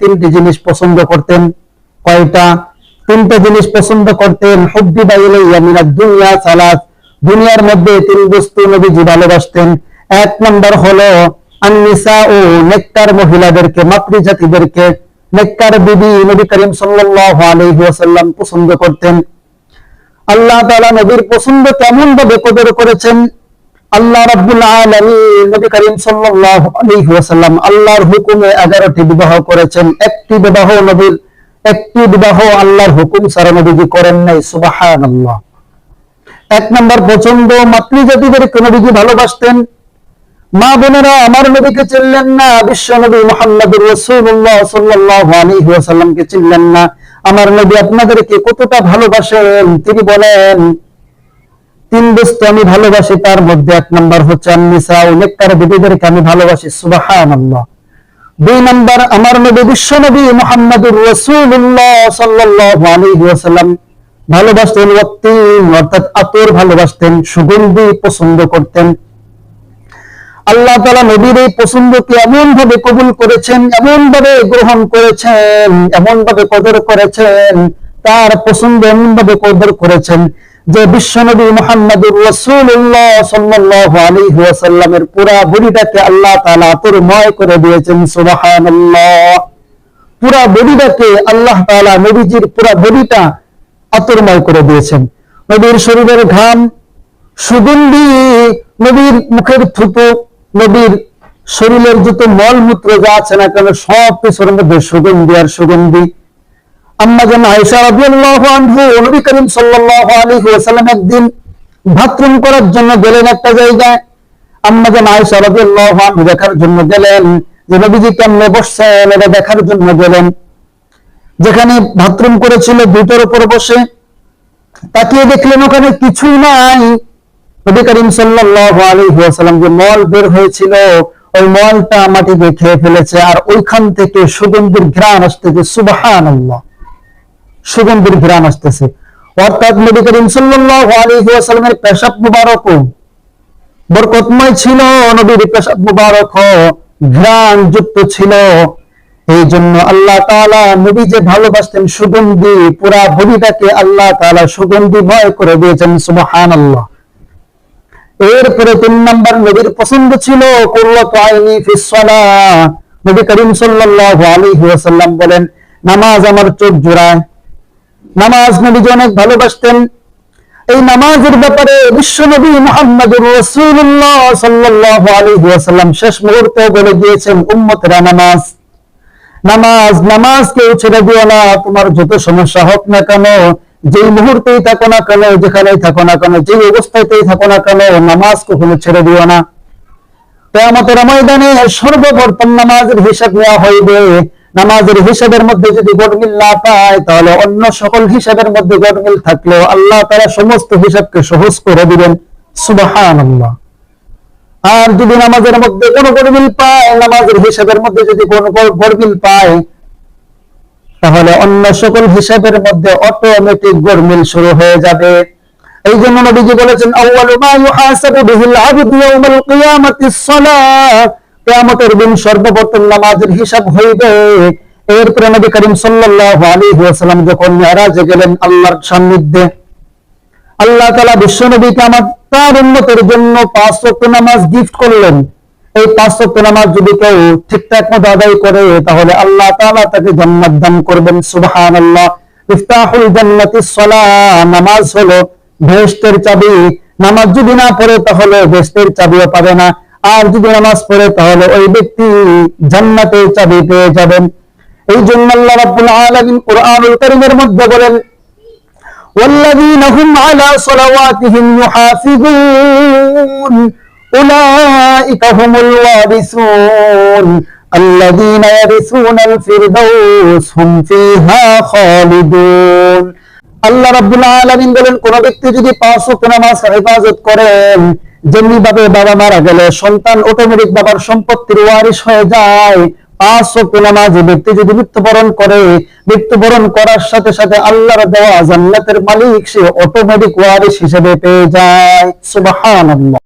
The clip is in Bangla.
তিনটি জিনিস পছন্দ করতেন। কয়টা? তিনটা জিনিস পছন্দ করতেন। ইলাইয়া দুনিয়া দুনিয়ার মধ্যে তিন বস্তু নবীজি ভালোবাসতেন। এক নম্বর হলো ও মহিলাদেরকে মাতৃ জাতিদেরকে নেককার বিবি নবী করিম পছন্দ করতেন। আল্লাহ তাআলা নবীর পছন্দ কেমন ভাবে কদর করেছেন? আল্লাহ রাব্বুল আলামিন, নবী করিম সাল্লাল্লাহু আলাইহি ওয়াসাল্লাম আল্লাহর হুকুমে 11টি বিবাহ করেছেন। একটি বিবাহ নবীর, একটি বিবাহ আল্লাহর হুকুম ছাড়া নবীজি করেন নাই, সুবহানাল্লাহ। এক নম্বর পছন্দ মাতৃজাতিদেরকে নবীজি ভালোবাসতেন? মা বোনেরা, আমার নবীকে চিনলেন না, বিশ্ব নবী মোহাম্মদুর রাসূলুল্লাহ সাল্লাল্লাহু আলাইহি ওয়াসাল্লামকে চিনলেন না। আমার নবী আপনাদেরকে কতটা ভালোবাসেন? তিনি বলেন তিন বস্তু আমি ভালোবাসি, তার মধ্যে এক নম্বর হচ্ছে আন্নিসা নেককার বিবিদেরকে আমি ভালোবাসি, সুবহানাল্লাহ। দুই নম্বর, আমার নবী, বিশ্ব নবী মোহাম্মদুর রাসূলুল্লাহ সাল্লাল্লাহু আলাইহি ওয়াসাল্লাম ভালোবাসতেন ওয়াক্তিন অর্থাৎ আতর ভালোবাসতেন, সুগন্ধি পছন্দ করতেন। আল্লাহ তালা নবীর এই পছন্দকে এমন ভাবে কবুল করেছেন এমন ভাবে গ্রহণ করেছেন এমন ভাবে কদর করেছেন, তার পছন্দ এমন ভাবে কদর করেছেন যে বিশ্বনবী মোহাম্মদুর রসুল্লাহ সাল্লাল্লাহু আলাইহি ওয়াসাল্লামের পুরা বডিটাকে আল্লাহ তাআলা আতরময় করে দিয়েছেন, সুবহানাল্লাহ। পুরা বডিটাকে আল্লাহ তাআলা নবীজির পুরা বডিটা আতরময় করে দিয়েছেন। নবীর শরীরের ঘাম, সুগন্ধি, নবীর মুখের থুতু, নবীর শরীরের যত মলমূত্র যা আছে না কেন, সব কিছুর মধ্যে সুগন্ধি আর সুগন্ধি। যেখানে বাথরুম করেছিল দুটোর উপর বসে। তাকিয়ে দেখলেন ওখানে কিছুই নাই। নবী করিম সাল্লাল্লাহু আলাইহি ওয়াসাল্লাম যে মল বের হয়েছিল, ওই মলটা মাটিতে খেয়ে ফেলেছে। আর ওইখান থেকে সুগন্ধির ঘ্রাণ আসতেছে, সুবহানাল্লাহ। সুগন্ধির ঘ্রাণ আসতেছে। অর্থাৎ নবী করিম সাল্লাল্লাহু আলাইহি ওয়াসাল্লামের পেশাব মুবারক বরকতময় ছিল, নবীর পেশাব মুবারক ঘ্রাণ যুক্ত ছিল। এই জন্য আল্লাহ তাআলা নবী যে ভালোবাসতেন সুগন্ধি, পুরা বডিটাকে আল্লাহ তাআলা সুগন্ধিময় করে দিয়েছেন, সুবহানাল্লাহ। এরপরে তিন নম্বর নবীর পছন্দ ছিল নবী করিম সাল্লাল্লাহু আলাইহি ওয়াসাল্লাম বলেন, নামাজ আমার চোখ জোড়ায়। নামাজ নবীজি অনেক ভালোবাসতেন। এই নামাজের ব্যাপারে বিশ্ব নবী মুহাম্মদুর রাসূলুল্লাহ সাল্লাল্লাহু আলাইহি ওয়াসাল্লাম শেষ মুহূর্তে বলে দিয়েছেন, উম্মতেরা নামাজ। নামাজ নামাজ কেউ ছেড়ে দিও না, তোমার যত সমস্যা হোক না কেন, যেই মুহূর্তেই থাকো না কেন, যেখানেই থাকো না কেন, যেই অবস্থাতেই থাকো না কেন, নামাজ কখনো ছেড়ে দিও না। কেয়ামতের ময়দানে সর্বপ্রথম নামাজের হিসাব নেওয়া হইবে নামাজের হিসাবের মধ্যে যদি গডমিল না পায়, তাহলে অন্য সকল হিসাবের মধ্যে গডমিল থাকলেও আল্লাহ তারা সমস্ত হিসাবকে সহজ করে দিবেন। সুবহানাল্লাহ। আর যদি নামাজের মধ্যে কোনো গডমিল পায়, নামাজের হিসাবের মধ্যে যদি কোনো গডমিল পায়, তাহলে অন্য সকল হিসাবের মধ্যে অটোমেটিক গরমিল শুরু হয়ে যাবে। এই জন্য নবীজি বলেছেন, আউয়ালু মা ইউহাসাবু বিহিল আবদু ইয়াউমাল কিয়ামাতিস সালাহ। কিয়ামতের দিন সর্বপ্রথম নামাজের হিসাব হইবে। এরপরে নবী করিম সাল্লাল্লাহু আলাইহি ওয়াসাল্লাম যখন মিরাজে গেলেন আল্লাহর সান্নিধ্যে, আল্লাহ তালা বিশ্ব নবীকে আমার তার উন্নতের জন্য পাঁচ ওয়াক্ত নামাজ গিফট করলেন। এই পাঁচ ওয়াক্ত নামাজ যদি কেউ ঠিকঠাক মতো আদায় করে, তাহলে আল্লাহ তাআলা তাকে জান্নাত দান করবেন। সুবহানাল্লাহ। ইফতাহুল জান্নাতিস সালাহ। নামাজ হলো বেহেশতের চাবি। নামাজ যদি না পড়ে, তাহলে বেহেশতের চাবিও পাবে না। আর যদি নামাজ পড়ে তাহলে ওই ব্যক্তি জান্নাতের চাবি পেয়ে যাবেন এই জন্য আল্লাহ রাব্বুল আলামিন কোরআনুল কারীমের মধ্যে বলেন والذين هم على صلواتهم يحافظون أولئك هم الوارثون الذين يرثون الفردوس هم فيها خالدون আল্লাহ রাব্বুল আলামিন বলেন কোন ব্যক্তি যদি পাঁচ ওয়াক্ত নামাজ হেফাজত করেন যেমনি ভাবে বাবা মারা গেলে, সন্তান অটোমেটিক বাবার সম্পত্তির ওয়ারিশ হয়ে যায়। পাঁচ ওয়াক্ত নামাজ ব্যক্তি যদি মৃত্যুবরণ করে, মৃত্যুবরণ করার সাথে সাথে আল্লাহর দেওয়া জান্নাতের মালিক সে অটোমেটিক ওয়ারিশ হিসেবে পেয়ে যায়। সুবহানাল্লাহ।